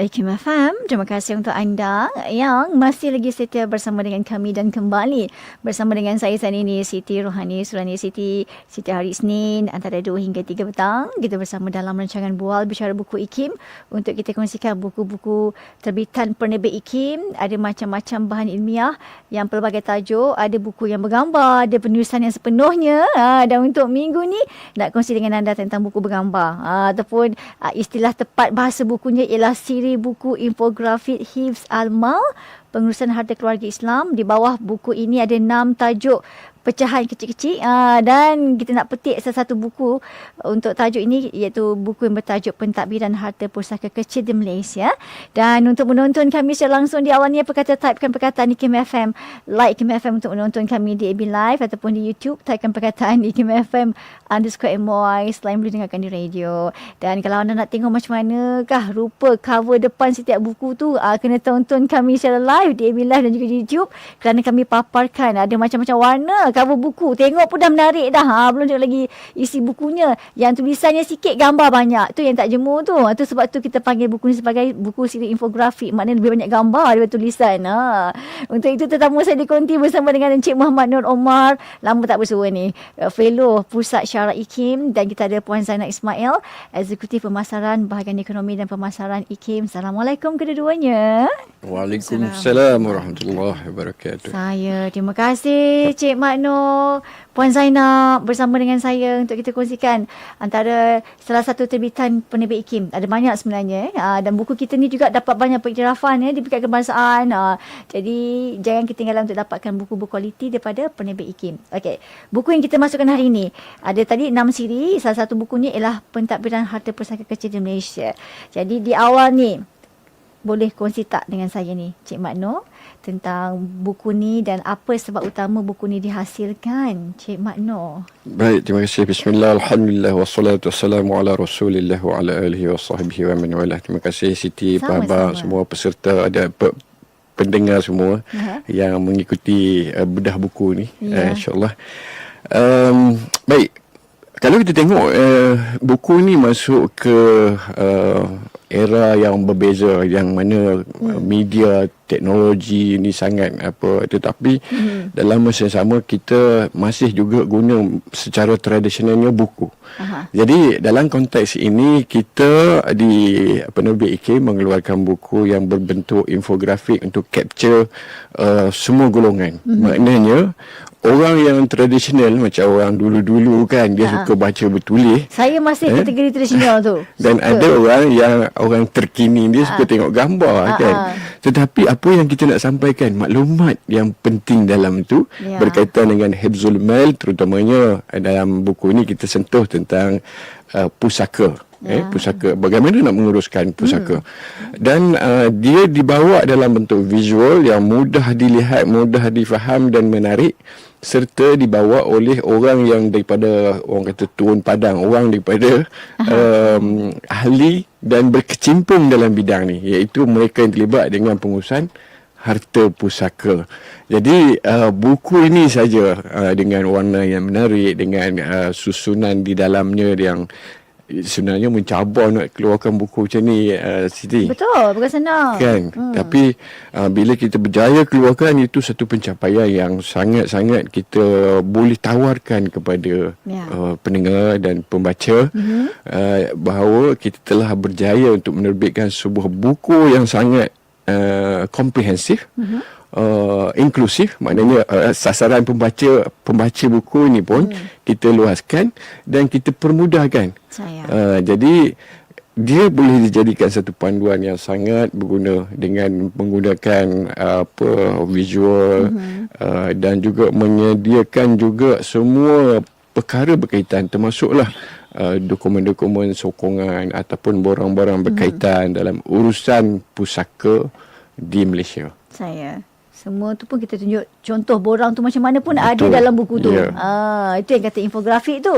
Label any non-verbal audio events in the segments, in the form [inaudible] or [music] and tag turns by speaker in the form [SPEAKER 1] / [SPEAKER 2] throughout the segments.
[SPEAKER 1] Ikim FM, terima kasih untuk anda yang masih lagi setia bersama dengan kami dan kembali bersama dengan saya saat ini Siti Rohani Surani Siti Siti hari Isnin antara 2 hingga 3 petang kita bersama dalam rancangan Bual Bicara Buku Ikim. Untuk kita kongsikan buku-buku terbitan penerbit Ikim ada macam-macam bahan ilmiah yang pelbagai tajuk ada buku yang bergambar ada penulisan yang sepenuhnya. Ha, dan untuk minggu ni nak kongsi dengan anda tentang buku bergambar. Ha, ataupun ha, istilah tepat bahasa bukunya ialah siri buku infografik Hifz Al-Mal pengurusan harta keluarga Islam. Di bawah buku ini ada enam tajuk pecahan kecil-kecil uh, dan kita nak petik salah satu buku untuk tajuk ini iaitu buku yang bertajuk Pentadbiran Harta Pusaka Kecil di Malaysia. Dan untuk menonton kami secara langsung di awalnya perkata typekan perkataan Ikim FM like Ikim FM untuk menonton kami di AB Live ataupun di YouTube. Typekan perkataan Ikim FM underscore MOI selain boleh dengarkan di radio. Dan kalau anda nak tengok macam manakah rupa cover depan setiap buku tu uh, kena tonton kami secara live di AB Live dan juga di YouTube. Kerana kami paparkan ada macam-macam warna cover buku. Tengok pun dah menarik dah. Ha, belum tengok lagi isi bukunya. Yang tulisannya sikit, gambar banyak. Tu yang tak jemur tu. Itu sebab tu kita panggil buku ni sebagai buku siri infografik. Maknanya lebih banyak gambar daripada tulisan. Ha. Untuk itu tetamu saya dikonti bersama dengan Encik Muhammad Nur Omar. Lama tak bersua ni. Uh, fellow Pusat Syarah IKIM. Dan kita ada Puan Zainal Ismail. Eksekutif Pemasaran Bahagian Ekonomi dan Pemasaran IKIM. Assalamualaikum kedua-duanya.
[SPEAKER 2] Waalaikumsalam warahmatullahi wabarakatuh.
[SPEAKER 1] Saya terima kasih Cik Makno, Puan Zainab bersama dengan saya untuk kita kongsikan antara salah satu terbitan penerbit IKIM. Ada banyak sebenarnya uh, dan buku kita ni juga dapat banyak pengiktirafan ya di peringkat kebangsaan. Uh, jadi jangan ketinggalan untuk dapatkan buku-buku kualiti daripada penerbit IKIM. Okey, buku yang kita masukkan hari ini ada tadi enam siri. Salah satu bukunya ialah Pentadbiran Harta Pusaka Kecil di Malaysia. Jadi di awal ni boleh kongsi tak dengan saya ni Cik Makno tentang buku ni dan apa sebab utama buku ni dihasilkan Cik Makno
[SPEAKER 2] Baik, terima kasih. Bismillah, Alhamdulillah, wassalatu wassalamu ala rasulillah wa ala alihi wa sahbihi wa man walah. Terima kasih Siti, Abang, semua peserta, ada pe- pendengar semua uh-huh. yang mengikuti uh, bedah buku ni. Yeah. Uh, InsyaAllah. Um, baik, kalau kita tengok uh, buku ni masuk ke uh, era yang berbeza yang mana hmm. media teknologi ni sangat apa tetapi hmm. dalam masa yang sama kita masih juga guna secara tradisionalnya buku. Aha. Jadi dalam konteks ini kita di penerbit IK mengeluarkan buku yang berbentuk infografik untuk capture uh, semua golongan. Hmm. Maknanya orang yang tradisional macam orang dulu-dulu kan dia ha. suka baca bertulis.
[SPEAKER 1] Saya masih eh? kategori tradisional tu. [laughs]
[SPEAKER 2] Dan suka. ada orang yang orang terkini dia ha. suka tengok gambar ha. kan. Tetapi apa yang kita nak sampaikan maklumat yang penting dalam tu ya. berkaitan dengan Hibzul Mal terutamanya dalam buku ini kita sentuh tentang uh, pusaka. Ya. Eh, pusaka bagaimana nak menguruskan pusaka hmm. dan uh, dia dibawa dalam bentuk visual yang mudah dilihat mudah difaham dan menarik serta dibawa oleh orang yang daripada orang kata turun padang orang daripada um, ahli dan berkecimpung dalam bidang ni iaitu mereka yang terlibat dengan pengurusan harta pusaka. Jadi uh, buku ini saja uh, dengan warna yang menarik dengan uh, susunan di dalamnya yang sebenarnya mencabar nak keluarkan buku macam ni uh, Siti.
[SPEAKER 1] Betul, bukan senang.
[SPEAKER 2] Kan? Hmm. Tapi uh, bila kita berjaya keluarkan itu satu pencapaian yang sangat-sangat kita boleh tawarkan kepada ya. uh, pendengar dan pembaca mm-hmm. uh, bahawa kita telah berjaya untuk menerbitkan sebuah buku yang sangat uh, komprehensif. Mm-hmm uh, inklusif maknanya uh, sasaran pembaca pembaca buku ini pun hmm. kita luaskan dan kita permudahkan. Uh, jadi dia boleh dijadikan satu panduan yang sangat berguna dengan menggunakan uh, apa visual hmm. uh, dan juga menyediakan juga semua perkara berkaitan termasuklah Uh, dokumen-dokumen sokongan ataupun borang-borang berkaitan hmm. dalam urusan pusaka di Malaysia.
[SPEAKER 1] Saya semua tu pun kita tunjuk contoh borang tu macam mana pun Betul. ada dalam buku tu. Yeah. Ah, itu yang kata infografik tu.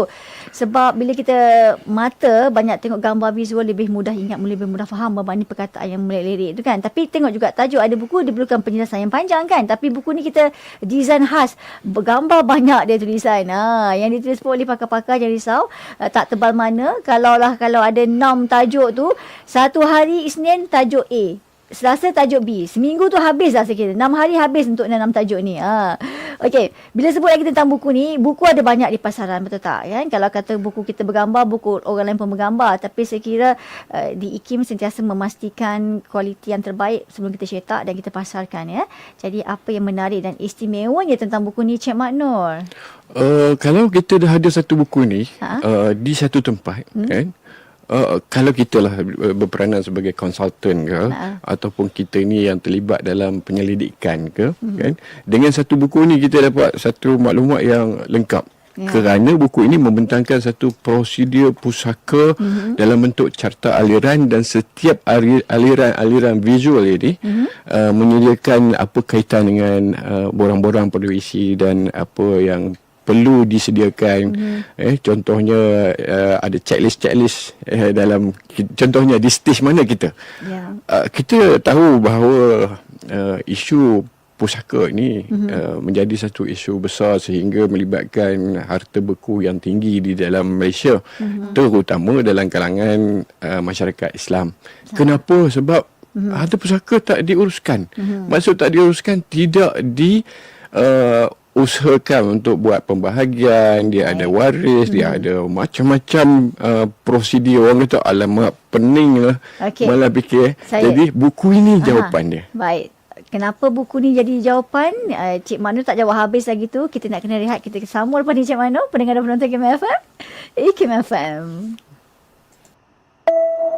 [SPEAKER 1] Sebab bila kita mata banyak tengok gambar visual lebih mudah ingat, lebih mudah faham berbanding perkataan yang melirik tu kan. Tapi tengok juga tajuk ada buku diperlukan penjelasan yang panjang kan. Tapi buku ni kita design khas. Bergambar banyak dia tulisan. Ha, yang ditulis pun oleh pakar-pakar jangan risau. Uh, tak tebal mana. Kalau lah kalau ada 6 tajuk tu, satu hari Isnin tajuk A. Selasa tajuk B. Seminggu tu habis lah saya kira. Enam hari habis untuk enam tajuk ni. Ha. Okey. Bila sebut lagi tentang buku ni, buku ada banyak di pasaran. Betul tak? Kan? Kalau kata buku kita bergambar, buku orang lain pun bergambar. Tapi saya kira uh, di IKIM sentiasa memastikan kualiti yang terbaik sebelum kita cetak dan kita pasarkan. ya. Jadi apa yang menarik dan istimewanya tentang buku ni, Cik Mak Nur?
[SPEAKER 2] Uh, kalau kita dah ada satu buku ni
[SPEAKER 1] Ha?
[SPEAKER 2] uh, di satu tempat hmm. kan Uh, kalau kita lah uh, berperanan sebagai konsultan ke
[SPEAKER 1] Ha.
[SPEAKER 2] ataupun kita ni yang terlibat dalam penyelidikan ke hmm. kan dengan satu buku ni kita dapat satu maklumat yang lengkap
[SPEAKER 1] Ya.
[SPEAKER 2] kerana buku ini membentangkan satu prosedur pusaka mm-hmm. dalam bentuk carta aliran dan setiap ali- aliran-aliran visual ini mm-hmm. uh, menyediakan apa kaitan dengan uh, borang-borang perwisi dan apa yang perlu disediakan mm-hmm. eh contohnya uh, ada checklist-checklist eh, dalam contohnya di stage mana kita
[SPEAKER 1] Ya.
[SPEAKER 2] uh, kita tahu bahawa uh, isu pusaka ini mm-hmm. uh, menjadi satu isu besar sehingga melibatkan harta beku yang tinggi di dalam Malaysia mm-hmm. terutama dalam kalangan uh, masyarakat Islam. Kenapa? Sebab mm-hmm. harta pusaka tak diuruskan. Mm-hmm. Maksud tak diuruskan tidak di uh, usahakan untuk buat pembahagian, dia ada waris, hmm. dia ada macam-macam uh, prosedur orang kata alamak pening lah.
[SPEAKER 1] Okey.
[SPEAKER 2] Malah fikir.
[SPEAKER 1] Saya-
[SPEAKER 2] Jadi buku ini
[SPEAKER 1] Aha.
[SPEAKER 2] jawapan dia.
[SPEAKER 1] Baik. Kenapa buku ni jadi jawapan? Uh, Cik Manu tak jawab habis lagi tu. Kita nak kena rehat. Kita sambung lepas ni Cik Manu. Pendengar dan penonton Kim FM. Ikim FM.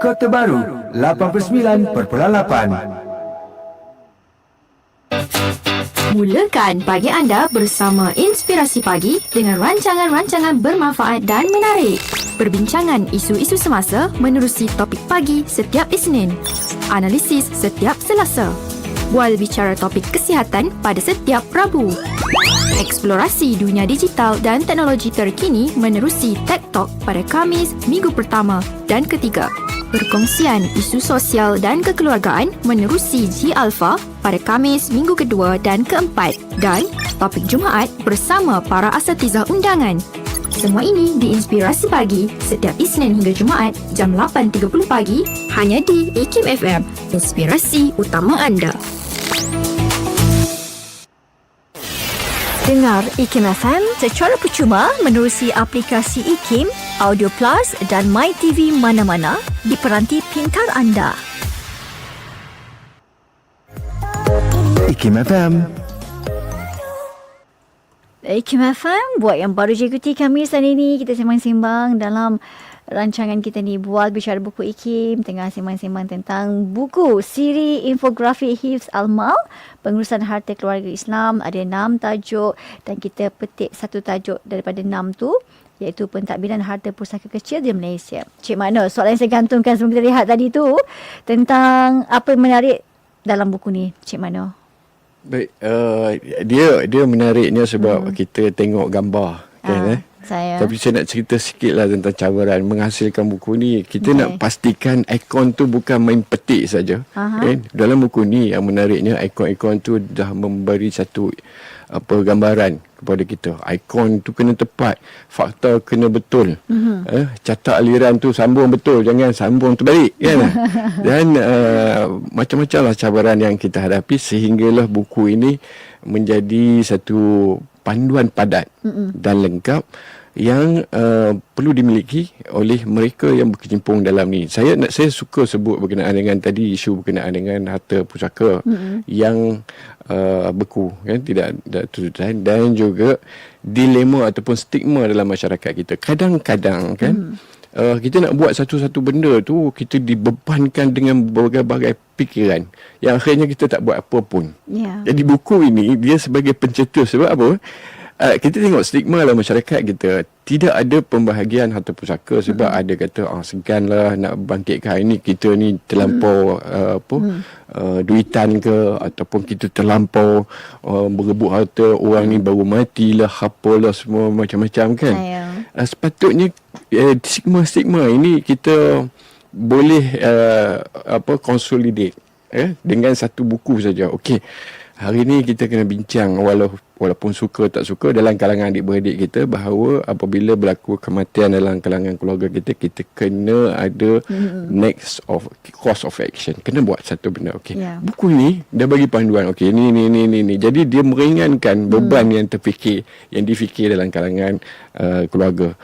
[SPEAKER 3] Kota Baru 89.8
[SPEAKER 4] Mulakan pagi anda bersama Inspirasi Pagi dengan rancangan-rancangan bermanfaat dan menarik. Perbincangan isu-isu semasa menerusi topik pagi setiap Isnin. Analisis setiap Selasa. Bual bicara topik kesihatan pada setiap Rabu. Eksplorasi dunia digital dan teknologi terkini menerusi Tech Talk pada Kamis, minggu pertama dan ketiga. Perkongsian isu sosial dan kekeluargaan menerusi G Alpha pada Kamis, minggu kedua dan keempat. Dan topik Jumaat bersama para asatizah undangan. Semua ini di Inspirasi Pagi setiap Isnin hingga Jumaat jam 8.30 pagi hanya di IKIM FM. Inspirasi utama anda.
[SPEAKER 1] Dengar IKIM FM secara percuma menerusi aplikasi IKIM, Audio Plus dan My TV mana-mana di peranti pintar anda.
[SPEAKER 3] IKIM FM
[SPEAKER 1] IKIM FM buat yang baru je ikuti kami saat ini. Kita sembang-sembang dalam rancangan kita ni. Buat bicara buku IKIM tengah sembang-sembang tentang buku siri infografi Hifz Al-Mal pengurusan harta keluarga Islam. Ada enam tajuk dan kita petik satu tajuk daripada enam tu iaitu pentadbiran harta pusaka kecil di Malaysia. Cik Mana, soalan yang saya gantungkan sebelum kita lihat tadi tu tentang apa yang menarik dalam buku ni, Cik Mana?
[SPEAKER 2] Baik, uh, dia dia menariknya sebab hmm. kita tengok gambar kan
[SPEAKER 1] Ah,
[SPEAKER 2] eh.
[SPEAKER 1] saya.
[SPEAKER 2] Tapi saya nak cerita sikit lah tentang cabaran menghasilkan buku ni. Kita
[SPEAKER 1] Okey.
[SPEAKER 2] nak pastikan ikon tu bukan main petik saja. Kan? Dalam buku ni yang menariknya ikon-ikon tu dah memberi satu apa gambaran kepada kita. Ikon tu kena tepat, fakta kena betul. Mm-hmm. Eh, catat aliran tu sambung betul, jangan sambung terbalik kan. [laughs] Dan uh, macam-macam lah cabaran yang kita hadapi sehinggalah buku ini menjadi satu panduan padat Mm-mm. dan lengkap yang uh, perlu dimiliki oleh mereka yang berkecimpung dalam ni. Saya nak saya suka sebut berkenaan dengan tadi isu berkenaan dengan harta pusaka mm-hmm. yang uh, beku kan tidak tidak tuntutan dan juga dilema ataupun stigma dalam masyarakat kita. Kadang-kadang kan mm. uh, kita nak buat satu-satu benda tu kita dibebankan dengan berbagai-bagai fikiran yang akhirnya kita tak buat apa pun.
[SPEAKER 1] Ya.
[SPEAKER 2] Jadi buku ini dia sebagai pencetus sebab apa? Uh, kita tengok stigma dalam masyarakat kita tidak ada pembahagian harta pusaka sebab mm-hmm. ada kata ah segan lah nak bangkitkan ini kita ni terlampau mm-hmm. uh, apa mm. uh, duitan ke ataupun kita terlampau uh, berebut harta orang ni baru matilah apalah semua macam-macam kan. Uh, sepatutnya uh, stigma-stigma ini kita boleh uh, apa consolidate eh dengan satu buku saja. Okey. Hari ni kita kena bincang walau walaupun suka tak suka dalam kalangan adik-beradik kita bahawa apabila berlaku kematian dalam kalangan keluarga kita kita kena ada mm-hmm. next of course of action. Kena buat satu benda. Okey.
[SPEAKER 1] Yeah.
[SPEAKER 2] Buku ni dah bagi panduan. Okey, ni ni ni ni ni. Jadi dia meringankan beban mm. yang terfikir yang difikir dalam kalangan uh, keluarga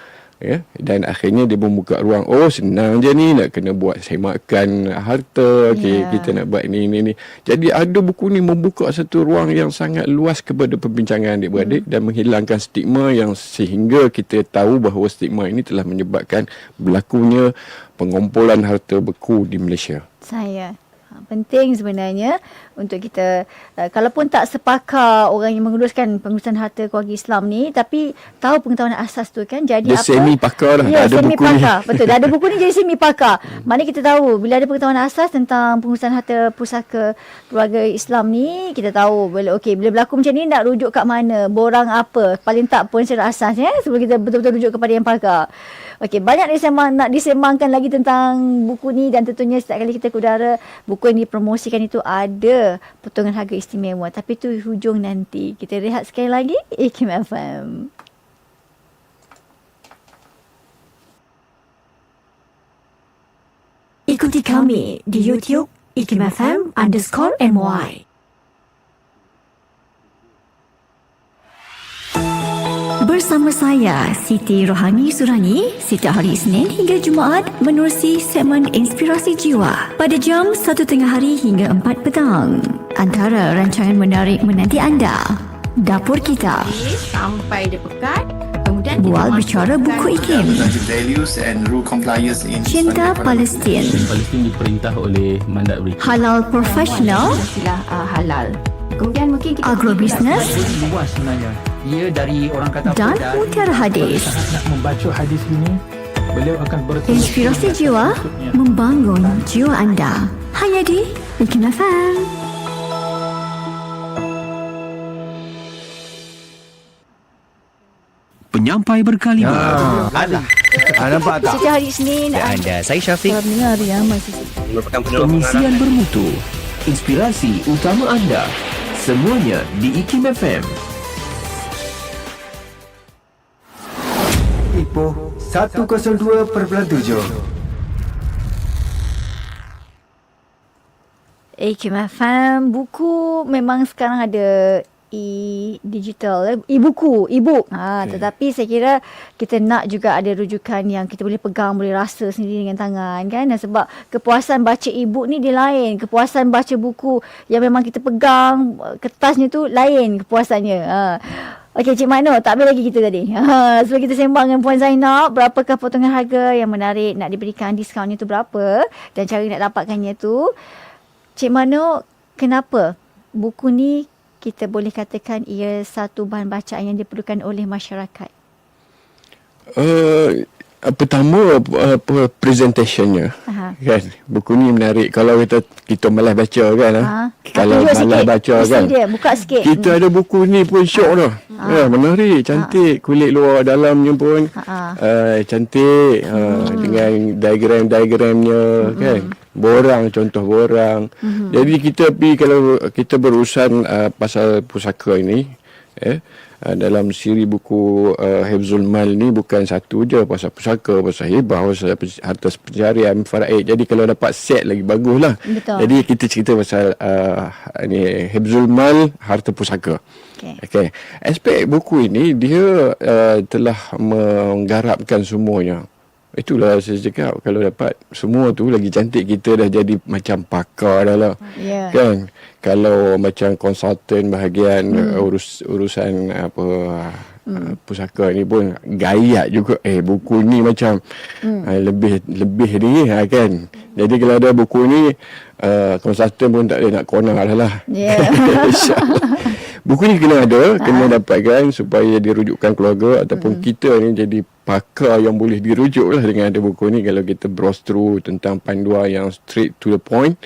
[SPEAKER 2] ya dan akhirnya dia membuka ruang oh senang je ni nak kena buat semakan harta okey
[SPEAKER 1] Yeah.
[SPEAKER 2] kita nak buat ni ni ni jadi ada buku ni membuka satu ruang yang sangat luas kepada perbincangan adik-beradik
[SPEAKER 1] Hmm.
[SPEAKER 2] dan menghilangkan stigma yang sehingga kita tahu bahawa stigma ini telah menyebabkan berlakunya pengumpulan harta beku di Malaysia
[SPEAKER 1] Saya. Ha, penting sebenarnya untuk kita uh, kalaupun tak sepakar orang yang menguruskan pengurusan harta keluarga Islam ni tapi tahu pengetahuan asas tu kan jadi
[SPEAKER 2] Dia
[SPEAKER 1] apa?
[SPEAKER 2] semi pakar lah,
[SPEAKER 1] ya,
[SPEAKER 2] ada
[SPEAKER 1] semi
[SPEAKER 2] buku ni.
[SPEAKER 1] pakar betul dah ada buku ni [laughs] jadi semi pakar maknanya kita tahu bila ada pengetahuan asas tentang pengurusan harta pusaka keluarga Islam ni kita tahu bila okey bila berlaku macam ni nak rujuk kat mana borang apa paling tak pun secara asas ya sebelum kita betul-betul rujuk kepada yang pakar Okey, banyak disembang, nak disembangkan lagi tentang buku ni dan tentunya setiap kali kita ke udara, buku yang dipromosikan itu ada potongan harga istimewa. Tapi itu hujung nanti. Kita rehat sekali lagi. Ikim FM.
[SPEAKER 4] Ikuti kami di YouTube Ikim FM underscore MY. Bersama saya, Siti Rohani Surani, setiap hari Isnin hingga Jumaat menerusi segmen Inspirasi Jiwa pada jam 1 tengah hari hingga 4 petang. Antara rancangan menarik menanti anda, Dapur Kita,
[SPEAKER 3] sampai dia pekat kemudian
[SPEAKER 4] Bual Bicara Buku Ikim, Cinta Palestin,
[SPEAKER 5] Palestin diperintah oleh mandat berikut.
[SPEAKER 4] Halal Profesional,
[SPEAKER 3] istilah uh, halal. Kemudian mungkin kita
[SPEAKER 4] Agrobisnes
[SPEAKER 6] luas sebenarnya. Ia dari orang kata
[SPEAKER 4] dan Mutiara Hadis.
[SPEAKER 6] nak membaca hadis ini, beliau akan berterus
[SPEAKER 4] Inspirasi jiwa membangun jiwa anda. Hanya di Ikim FM.
[SPEAKER 7] Penyampai berkalimah.
[SPEAKER 8] Alah. Ah, nampak tak?
[SPEAKER 1] Setiap hari Isnin.
[SPEAKER 8] Anda, saya Syafiq.
[SPEAKER 1] Kalau mendengar ya, masih
[SPEAKER 7] Pengisian bermutu. Inspirasi utama anda. Semuanya di IKIM FM.
[SPEAKER 8] Ipoh 102.7.
[SPEAKER 1] Ikim FM. Buku memang sekarang ada e-digital, eh, e-buku, e-book. Ha, okay. Tetapi saya kira kita nak juga ada rujukan yang kita boleh pegang, boleh rasa sendiri dengan tangan kan. Dan sebab kepuasan baca e-book ni dia lain. Kepuasan baca buku yang memang kita pegang, kertasnya tu lain kepuasannya. Ha. Okey Cik Mano, tak habis lagi kita tadi. Ha, sebelum kita sembang dengan Puan Zainab, berapakah potongan harga yang menarik nak diberikan diskaunnya tu berapa dan cara nak dapatkannya tu. Cik Mano, kenapa buku ni kita boleh katakan ia satu bahan bacaan yang diperlukan oleh masyarakat?
[SPEAKER 2] Uh, pertama uh, presentationnya.
[SPEAKER 1] Aha.
[SPEAKER 2] kan? Buku ni menarik. Kalau kita kita malas baca kan
[SPEAKER 1] Ha.
[SPEAKER 2] ha? kalau malas
[SPEAKER 1] sikit.
[SPEAKER 2] baca
[SPEAKER 1] Mesti
[SPEAKER 2] kan.
[SPEAKER 1] dia, buka sikit.
[SPEAKER 2] kita ada buku ni pun syok dah. Ha. menarik. Cantik. Kulit luar dalamnya pun
[SPEAKER 1] Ha.
[SPEAKER 2] uh, cantik. Uh, dengan diagram-diagramnya kan. Borang contoh borang. Jadi kita pergi kalau kita berurusan uh, pasal pusaka ini eh uh, dalam siri buku uh, Hifzul Mal ni bukan satu je pasal pusaka pasal hibah pasal harta pencarian faraid jadi kalau dapat set lagi baguslah
[SPEAKER 1] Betul.
[SPEAKER 2] jadi kita cerita pasal uh, ni Hifzul Mal harta pusaka
[SPEAKER 1] Okey.
[SPEAKER 2] Okey. Aspek buku ini dia uh, telah menggarapkan semuanya. Itulah saya cakap kalau dapat semua tu lagi cantik kita dah jadi macam pakar dah lah.
[SPEAKER 1] Ya.
[SPEAKER 2] Kan? Kalau macam konsultan bahagian hmm. urus urusan apa hmm. pusaka ni pun gayat juga eh buku ni macam hmm. uh, lebih lebih ni ha, kan. Jadi kalau ada buku ni uh, konsultan pun tak boleh nak corner dah lah.
[SPEAKER 1] Ya. [laughs]
[SPEAKER 2] InsyaAllah. Buku ni kena ada, kena dapatkan supaya dirujukkan keluarga ataupun kita ni jadi pakar yang boleh dirujuk lah dengan ada buku ni. Kalau kita browse through tentang panduan yang straight to the point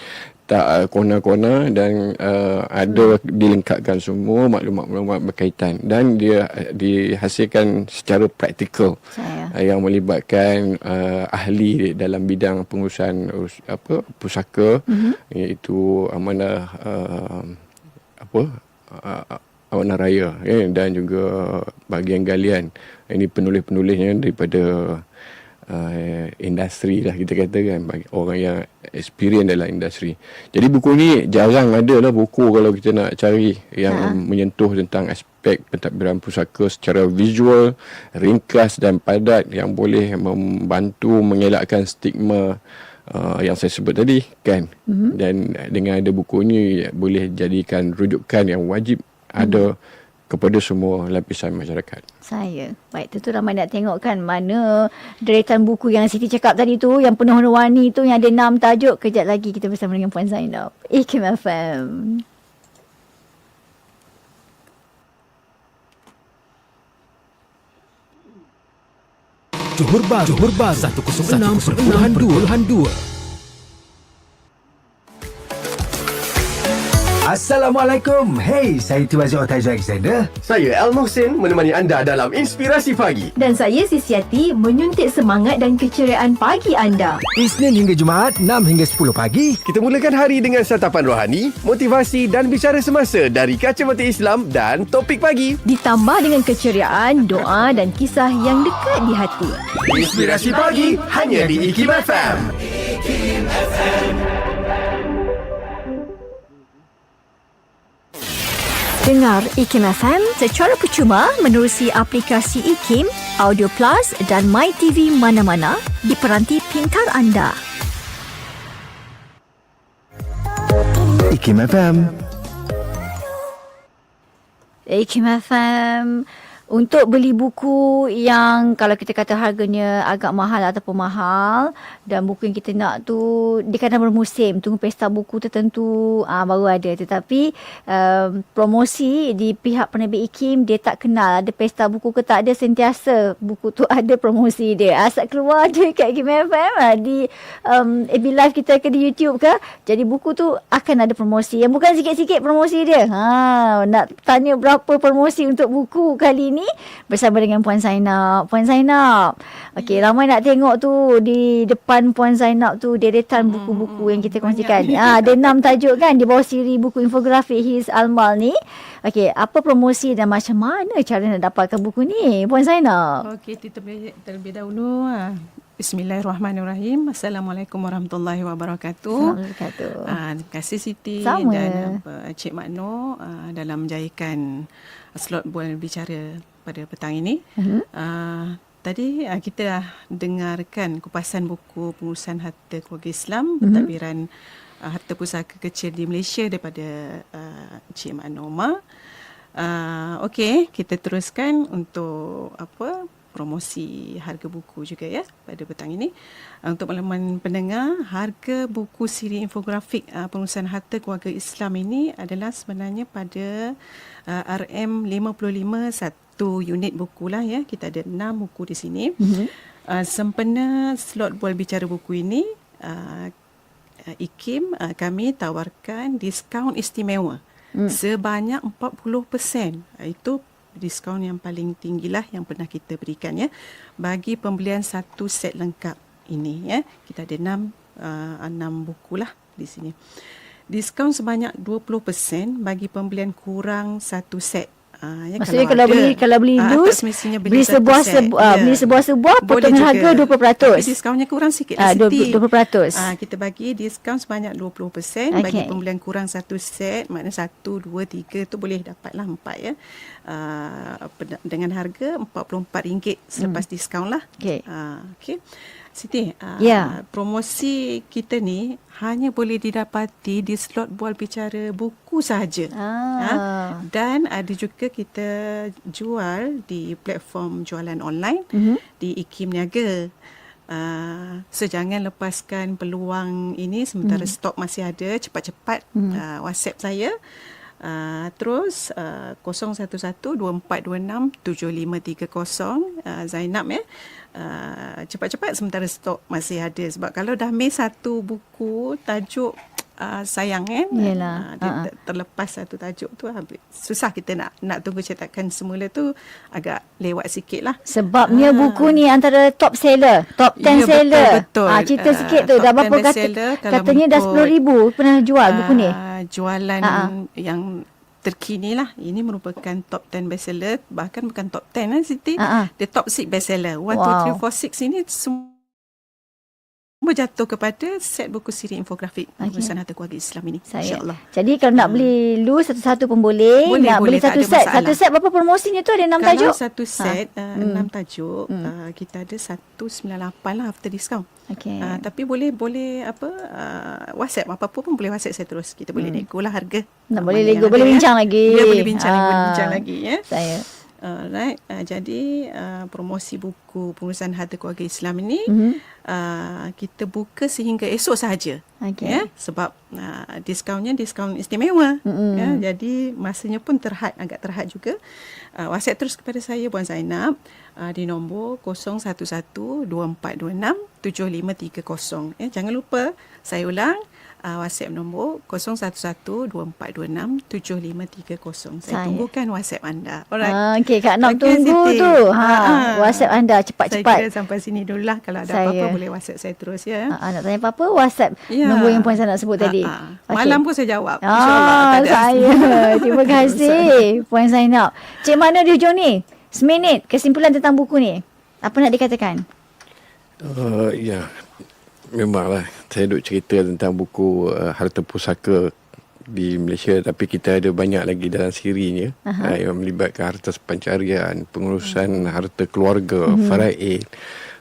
[SPEAKER 2] letak uh, kona-kona dan uh, ada dilengkapkan semua maklumat-maklumat berkaitan. Dan dia uh, dihasilkan secara praktikal
[SPEAKER 1] Saya.
[SPEAKER 2] uh, yang melibatkan uh, ahli dalam bidang pengurusan urus, apa pusaka mm-hmm. iaitu amanah uh, apa uh, amanah raya ya, dan juga bahagian galian ini penulis-penulisnya daripada uh, industri lah kita kata kan bagi orang yang experience dalam industri. Jadi buku ni jarang ada lah buku kalau kita nak cari yang ha. menyentuh tentang aspek pentadbiran pusaka secara visual, ringkas dan padat yang boleh membantu mengelakkan stigma uh, yang saya sebut tadi kan. Mm-hmm. Dan dengan ada buku ni boleh jadikan rujukan yang wajib mm-hmm. ada kepada semua lapisan masyarakat.
[SPEAKER 1] Saya. Baik, tu tu ramai nak tengok kan mana deretan buku yang Siti cakap tadi tu yang penuh warna tu yang ada enam tajuk. Kejap lagi kita bersama dengan Puan Zainab. Ikim FM.
[SPEAKER 9] Johor Bahru, Johor Bahru. 106.2
[SPEAKER 10] Assalamualaikum. Hey, saya Tuan Zul Taizul Alexander.
[SPEAKER 11] Saya El Mohsin menemani anda dalam Inspirasi Pagi.
[SPEAKER 4] Dan saya Sisiati menyuntik semangat dan keceriaan pagi anda.
[SPEAKER 10] Isnin hingga Jumaat, 6 hingga 10 pagi.
[SPEAKER 11] Kita mulakan hari dengan santapan rohani, motivasi dan bicara semasa dari kacamata Islam dan topik pagi.
[SPEAKER 4] Ditambah dengan keceriaan, doa dan kisah yang dekat di hati.
[SPEAKER 11] Inspirasi Pagi hanya di IKIM FM. IKIM FM.
[SPEAKER 1] Dengar IKIM FM secara percuma menerusi aplikasi IKIM, Audio Plus dan My TV mana-mana di peranti pintar anda.
[SPEAKER 10] IKIM FM.
[SPEAKER 1] IKIM FM untuk beli buku yang kalau kita kata harganya agak mahal ataupun mahal dan buku yang kita nak tu dia kadang bermusim tunggu pesta buku tertentu uh, baru ada. Tetapi um, promosi di pihak penerbit IKIM dia tak kenal ada pesta buku ke tak ada sentiasa buku tu [laughs] ada promosi dia. Asal keluar [laughs] je kat IKIM FM uh, di um, AB Live kita ke di YouTube ke jadi buku tu akan ada promosi. Yang bukan sikit-sikit promosi dia. Ha, nak tanya berapa promosi untuk buku kali ni bersama dengan Puan Zainab. Puan Zainab. Okey, ramai nak tengok tu di depan Puan Zainab tu deretan buku-buku yang kita kongsikan. Ah, ada enam tajuk kan di bawah siri buku infografik His Almal ni. Okey, apa promosi dan macam mana cara nak dapatkan buku ni? Puan Zainab.
[SPEAKER 12] Okey, terlebih, terlebih dahulu ah. Bismillahirrahmanirrahim. Assalamualaikum warahmatullahi wabarakatuh.
[SPEAKER 1] Assalamualaikum.
[SPEAKER 12] Uh, terima kasih Siti
[SPEAKER 1] Sama.
[SPEAKER 12] dan uh, Cik Makno uh, dalam menjayakan slot bulan bicara pada petang ini. Uh-huh. Uh, tadi uh, kita dah dengarkan kupasan buku pengurusan harta keluarga Islam, uh-huh. Uh, harta pusaka kecil di Malaysia daripada uh, Cik Makno Omar. Uh, Okey, kita teruskan untuk apa promosi harga buku juga ya pada petang ini. Uh, untuk makluman pendengar, harga buku siri infografik uh, pengurusan harta keluarga Islam ini adalah sebenarnya pada uh, RM55 satu unit buku lah ya. Kita ada enam buku di sini. Mm-hmm. Uh, sempena slot bual bicara buku ini, uh, uh, IKIM uh, kami tawarkan diskaun istimewa. Mm. sebanyak 40%. Uh, itu diskaun yang paling tinggilah yang pernah kita berikan ya. Bagi pembelian satu set lengkap ini ya. Kita ada enam uh, enam buku lah di sini. Diskaun sebanyak 20% bagi pembelian kurang satu set
[SPEAKER 1] Uh, ya, Maksudnya kalau, kalau beli kalau beli dus uh, beli sebuah sebu, uh, beli sebuah sebuah potongan harga 20%.
[SPEAKER 12] Tapi diskonnya kurang sikit
[SPEAKER 1] uh, 20%. 20%.
[SPEAKER 12] Uh, kita bagi diskaun sebanyak 20% okay. bagi pembelian kurang satu set, maknanya satu, dua, tiga tu boleh dapatlah empat ya. Uh, dengan harga RM44 selepas hmm. diskaun lah.
[SPEAKER 1] Okay.
[SPEAKER 12] Uh, okay. Siti, uh,
[SPEAKER 1] yeah.
[SPEAKER 12] promosi kita ni hanya boleh didapati di slot bual bicara buku sahaja.
[SPEAKER 1] Ah.
[SPEAKER 12] Ha? Dan ada juga kita jual di platform jualan online mm-hmm. di IKIM Niaga. Uh, so jangan lepaskan peluang ini sementara mm. stok masih ada cepat-cepat mm. uh, WhatsApp saya Uh, terus uh, 0112426753 uh, Zainab ya. Uh, cepat-cepat sementara stok masih ada sebab kalau dah miss satu buku tajuk uh, sayang kan.
[SPEAKER 1] Yelah.
[SPEAKER 12] Uh, dia ter- terlepas satu tajuk tu habis. Susah kita nak nak tunggu cetakan semula tu agak lewat sikit lah.
[SPEAKER 1] Sebabnya
[SPEAKER 12] Ah.
[SPEAKER 1] buku ni antara top seller, top 10
[SPEAKER 12] Ya,
[SPEAKER 1] seller.
[SPEAKER 12] betul, betul.
[SPEAKER 1] Ah, cerita sikit tu dah
[SPEAKER 12] 10
[SPEAKER 1] berapa kata,
[SPEAKER 12] kalau
[SPEAKER 1] katanya dah
[SPEAKER 12] mengikut,
[SPEAKER 1] 10 ribu pernah jual buku ni.
[SPEAKER 12] Jualan
[SPEAKER 1] Ha-ha.
[SPEAKER 12] yang terkini lah. Ini merupakan top 10 bestseller. Bahkan bukan top 10 lah Siti.
[SPEAKER 1] Ha-ha.
[SPEAKER 12] Dia top 6 bestseller. 1,
[SPEAKER 1] Wow.
[SPEAKER 12] 2, 3, 4, 6 ini semua semua jatuh kepada set buku siri infografik
[SPEAKER 1] Okey.
[SPEAKER 12] pengurusan harta keluarga Islam ini. InsyaAllah.
[SPEAKER 1] Jadi kalau nak beli lu satu-satu pun boleh.
[SPEAKER 12] Boleh,
[SPEAKER 1] nak
[SPEAKER 12] boleh,
[SPEAKER 1] beli satu set.
[SPEAKER 12] masalah.
[SPEAKER 1] Satu set berapa promosinya tu ada enam
[SPEAKER 12] Kalau
[SPEAKER 1] tajuk?
[SPEAKER 12] satu set
[SPEAKER 1] Ha.
[SPEAKER 12] uh,
[SPEAKER 1] Hmm.
[SPEAKER 12] enam tajuk,
[SPEAKER 1] Hmm.
[SPEAKER 12] uh, kita ada 198 lah after discount.
[SPEAKER 1] Okey.
[SPEAKER 12] Uh, tapi boleh boleh apa uh, WhatsApp apa-apa pun boleh WhatsApp saya terus. Kita boleh nego lah harga.
[SPEAKER 1] Nak boleh
[SPEAKER 12] ada,
[SPEAKER 1] boleh
[SPEAKER 12] ya.
[SPEAKER 1] bincang lagi.
[SPEAKER 12] Ya, boleh bincang, lagi, boleh bincang lagi ya.
[SPEAKER 1] Saya.
[SPEAKER 12] Alright, uh, jadi uh, promosi buku pengurusan harta keluarga Islam ini
[SPEAKER 1] Mhm.
[SPEAKER 12] uh, kita buka sehingga esok sahaja.
[SPEAKER 1] Okey.
[SPEAKER 12] Ya, sebab uh, diskaunnya diskaun istimewa.
[SPEAKER 1] Mm-mm.
[SPEAKER 12] Ya, jadi masanya pun terhad agak terhad juga. Uh, WhatsApp terus kepada saya Puan Zainab uh, di nombor 0112467530. Ya, jangan lupa saya ulang uh, WhatsApp nombor 0112467530. Saya,
[SPEAKER 1] Saya.
[SPEAKER 12] tunggukan WhatsApp anda. Alright.
[SPEAKER 1] Ah, Okey, Kak Nok
[SPEAKER 12] Okey,
[SPEAKER 1] tunggu
[SPEAKER 12] Siti.
[SPEAKER 1] tu. Ha,
[SPEAKER 12] Ah.
[SPEAKER 1] WhatsApp anda
[SPEAKER 12] Saya
[SPEAKER 1] cepat-cepat.
[SPEAKER 12] kira sampai sini dulu lah. Kalau ada
[SPEAKER 1] Saya.
[SPEAKER 12] apa-apa boleh WhatsApp saya terus ya.
[SPEAKER 1] Ha, nak tanya apa-apa, WhatsApp
[SPEAKER 12] Ya.
[SPEAKER 1] nombor yang Puan Sana sebut tadi.
[SPEAKER 12] Ha, ha.
[SPEAKER 1] Okey.
[SPEAKER 12] Malam pun saya jawab. InsyaAllah.
[SPEAKER 1] Ah,
[SPEAKER 12] tak ada-
[SPEAKER 1] saya. [laughs] Terima [laughs] kasih Puan Zainab. Cik mana di hujung ni? Seminit kesimpulan tentang buku ni. Apa nak dikatakan?
[SPEAKER 2] Uh, ya, memanglah. Saya duk cerita tentang buku uh, Harta Pusaka di Malaysia tapi kita ada banyak lagi dalam sirinya
[SPEAKER 1] Aha.
[SPEAKER 2] uh, yang melibatkan harta sepancarian, pengurusan harta keluarga,
[SPEAKER 1] Mhm.
[SPEAKER 2] faraid,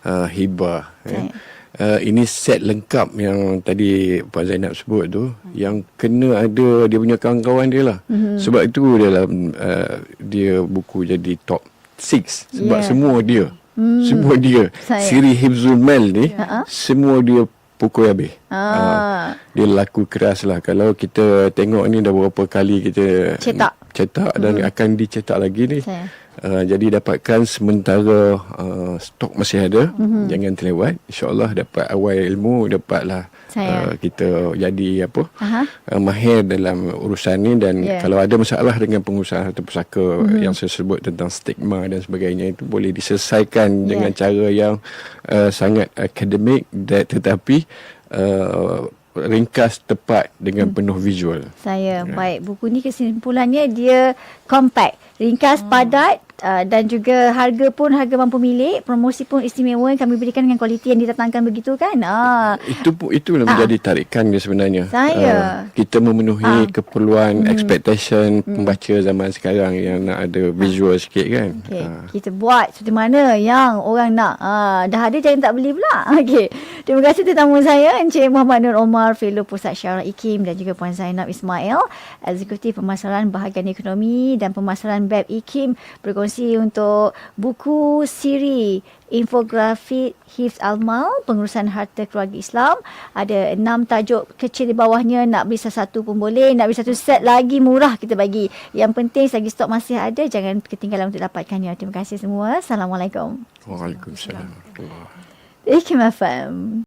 [SPEAKER 2] uh, hibah. Ya.
[SPEAKER 1] Saya.
[SPEAKER 2] Uh, ini set lengkap yang tadi Puan Zainab sebut tu yang kena ada dia punya kawan-kawan dia lah.
[SPEAKER 1] Mhm.
[SPEAKER 2] Sebab itu dalam uh, dia buku jadi top 6 sebab
[SPEAKER 1] Yeah.
[SPEAKER 2] semua dia.
[SPEAKER 1] Hmm.
[SPEAKER 2] Semua dia.
[SPEAKER 1] Saya.
[SPEAKER 2] Siri Hifzul Mal ni
[SPEAKER 1] Ha-ha.
[SPEAKER 2] semua dia pukul habis.
[SPEAKER 1] Ah.
[SPEAKER 2] dia laku keras lah. Kalau kita tengok ni dah berapa kali kita
[SPEAKER 1] Cetak.
[SPEAKER 2] cetak dan akan dicetak lagi ni.
[SPEAKER 1] Saya.
[SPEAKER 2] Uh, jadi dapatkan sementara uh, stok masih ada.
[SPEAKER 1] Mhm.
[SPEAKER 2] Jangan terlewat. InsyaAllah dapat awal ilmu, dapatlah
[SPEAKER 1] Saya.
[SPEAKER 2] uh, kita jadi apa
[SPEAKER 1] Aha.
[SPEAKER 2] uh, mahir dalam urusan ni dan
[SPEAKER 1] Yeah.
[SPEAKER 2] kalau ada masalah dengan pengusaha atau pusaka
[SPEAKER 1] Mhm.
[SPEAKER 2] yang saya sebut tentang stigma dan sebagainya itu boleh diselesaikan
[SPEAKER 1] Yeah.
[SPEAKER 2] dengan cara yang uh, sangat akademik tetapi uh, ringkas tepat dengan
[SPEAKER 1] Hmm.
[SPEAKER 2] penuh visual.
[SPEAKER 1] Saya baik buku ni kesimpulannya dia compact, ringkas, padat uh, dan juga harga pun harga mampu milik, promosi pun istimewa yang kami berikan dengan kualiti yang didatangkan begitu kan. Ah.
[SPEAKER 2] Itu pun itu yang menjadi tarikan dia sebenarnya.
[SPEAKER 1] Saya.
[SPEAKER 2] Uh, kita memenuhi
[SPEAKER 1] Ah.
[SPEAKER 2] keperluan
[SPEAKER 1] Hmm.
[SPEAKER 2] expectation pembaca zaman sekarang yang nak ada visual sikit kan.
[SPEAKER 1] Okey,
[SPEAKER 2] Ah.
[SPEAKER 1] kita buat seperti mana yang orang nak. Ah, dah ada jangan tak beli pula. [laughs] Okey. Terima kasih tetamu saya Encik Muhammad Nur Omar, Fellow Pusat Syarah IKIM dan juga Puan Zainab Ismail, Eksekutif Pemasaran Bahagian Ekonomi dan Pemasaran BEP IKIM berkongsi untuk buku siri infografik Hifz Almal pengurusan harta keluarga Islam. Ada enam tajuk kecil di bawahnya nak beli satu pun boleh nak beli satu set lagi murah kita bagi. Yang penting selagi stok masih ada jangan ketinggalan untuk dapatkannya. Terima kasih semua. Assalamualaikum.
[SPEAKER 2] Waalaikumsalam.
[SPEAKER 1] IKIM FM